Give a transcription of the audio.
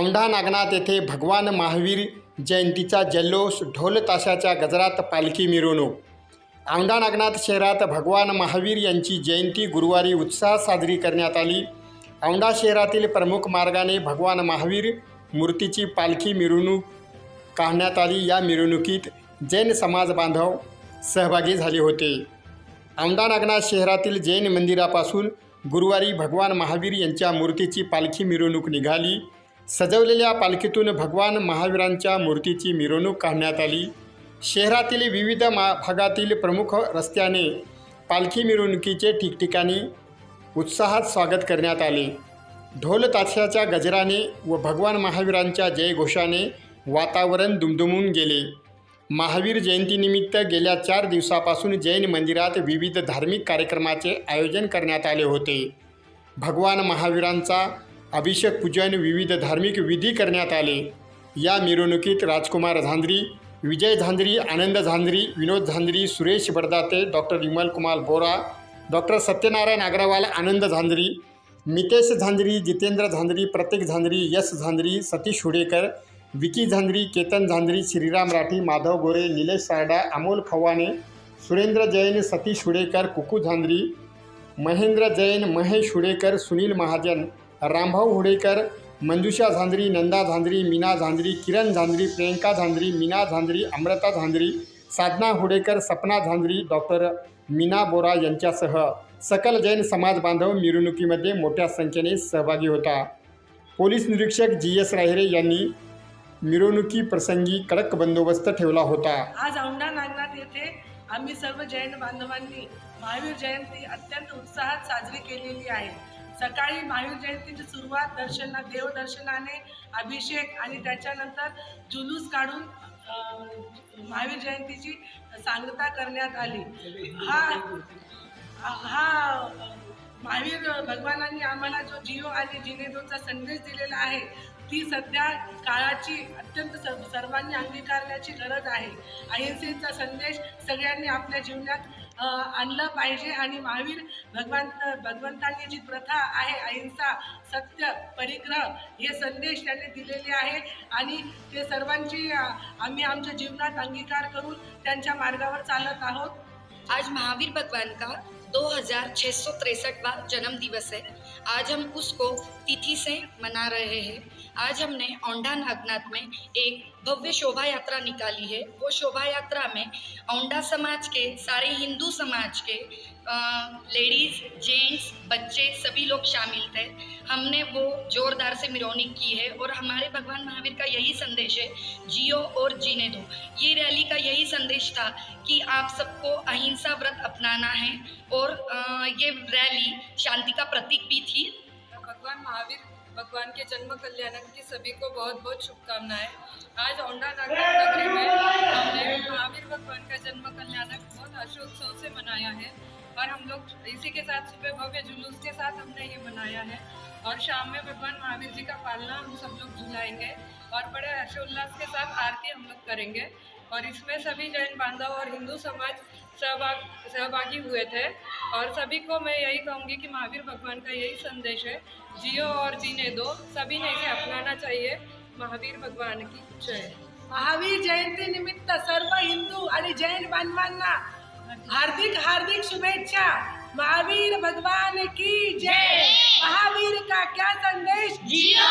औंढा नागनाथ येथे भगवान महावीर जयंतीचा जल्लोष ढोल ताशाच्या गजरात पालखी मिरवणूक. औंढा नागनाथ शहरात भगवान महावीर यांची जयंती गुरुवारी उत्साहात साजरी करण्यात आली. औंढा शहरातील प्रमुख मार्गाने भगवान महावीर मूर्तीची पालखी मिरवणूक काढण्यात आली. या मिरवणुकीत जैन समाज बांधव सहभागी झाले होते. औंढा नागनाथ शहरातील जैन मंदिरापासून गुरुवारी भगवान महावीर यांच्या मूर्तीची पालखी मिरवणूक निघाली. सजवलेल्या पालखीतून भगवान महावीरांच्या मूर्तीची मिरवणूक काढण्यात आली. शहरातील विविध मा भागातील प्रमुख रस्त्याने पालखी मिरवणुकीचे ठिकठिकाणी उत्साहात स्वागत करण्यात आले. ढोल ताशाच्या गजराने व भगवान महावीरांच्या जयघोषाने वातावरण दुमदुमून गेले. महावीर जयंतीनिमित्त गेल्या चार दिवसापासून जैन मंदिरात विविध धार्मिक कार्यक्रमाचे आयोजन करण्यात आले होते. भगवान महावीरांचा अभिषेक पूजन विविध धार्मिक विधी करण्यात आले. या मिरवणुकीत Rajkumar Jhandri Vijay Jhandri Anand Jhandri Vinod Jhandri Suresh Badadate doctor Vimal Kumar Bora doctor Satyanarayan Agrawal Anand Jhandri Mitesh Jhandri Jitendra Jhandri Prateek Jhandri Yash Jhandri Satish Hudekar Vicky Jhandri Ketan Jhandri Shriram Rathi Madhav Gore Nilesh Sarda Amol Khawane Surendra Jain Satish Hudekar Kuku Jhandri Mahendra Jain Mahesh Hudekar Sunil Mahajan Rambhau Hudekar Manjusha Jhanjari Nanda Jhanjari Meena Jhanjari Kiran Jhanjari Priyanka Jhanjari Meena Jhanjari Amruta Jhanjari Sadhana Hudekar Sapna Jhanjari doctor Meena Bora यांच्यासह सकल जैन समाज बांधव मिरवणुकीमध्ये मोठ्या संख्येने सहभागी होता. Police निरीक्षक G S राहिरे यांनी मिरवणुकी प्रसंगी कडक बंदोबस्त ठेवला होता. आज औंढा नागनाथ येथे आम्ही सर्व जैन बांधवांनी महावीर जयंती अत्यंत उत्साहात साजरी केलेली आहे. सकाळी महावीर जयंतीची सुरुवात दर्शना देवदर्शनाने अभिषेक आणि त्याच्यानंतर जुलूस काढून महावीर जयंतीची सांगता करण्यात आली. हा हा महावीर भगवानांनी आम्हाला जो जिओ आणि जिनेदोचा संदेश दिलेला आहे ती सध्या काळाची अत्यंत सर्वांनी अंगीकारण्याची गरज आहे. अहिंसेचा संदेश सगळ्यांनी आपल्या जीवनात आणलं पाहिजे आणि महावीर भगवंत भगवंतांनी जी प्रथा आहे अहिंसा सत्य परिग्रह हे संदेश त्यांनी दिलेले आहे. आणि ते सर्वांची आम्ही आमच्या जीवनात अंगीकार करून त्यांच्या मार्गावर चालत आहोत. आज महावीर भगवान का 2663वां जन्म दिवस है आज हम उसको तिथि से मना रहे हैं. आज हमने औंडा नागनाथ में एक भव्य शोभा यात्रा निकाली है। वो शोभा यात्रा में औंडा समाज के, सारे हिंदू समाज के लेडीज़ जेंट्स बच्चे सभी लोग शामिल थे। हमने वो जोरदार से मिरौनिक की है और हमारे भगवान महावीर का यही संदेश है, जियो और जीने दो। ये रैली का यही संदेश था कि आप सबको अहिंसा व्रत अपनाना है और ये रैली शांति का प्रतीक भी थी। भगवान महावीर भगवान के जन्म कल्याणक की सभी को बहुत बहुत शुभकामनाएँ। आज औंढा नागनाथ नगरी में हमने महावीर भगवान का जन्म कल्याणक बहुत हर्षोत्सव से मनाया है और हम लोग इसी के साथ सुबह भव्य जुलूस के साथ हमने ये मनाया है। और शाम में भगवान महावीर जी का पालना हम सब लोग झुलाएँगे और बड़े हर्षोल्लास के साथ आरती हम लोग करेंगे। और इसमें सभी जैन बांधव और हिंदू समाज सहभाग सहभागी हुए थे। और सभी को मैं यही कहूँगी कि महावीर भगवान का यही संदेश है जियो और जीने दो सभी ने इसे अपनाना चाहिए। महावीर भगवान की जय। महावीर जयंती निमित्त सर्व हिंदू आणि जैन बांधवांना हार्दिक हार्दिक शुभेच्छा। महावीर भगवान की जय। महावीर का क्या संदेश? जियो। और जीने दो महावीर का क्या संदेश जियो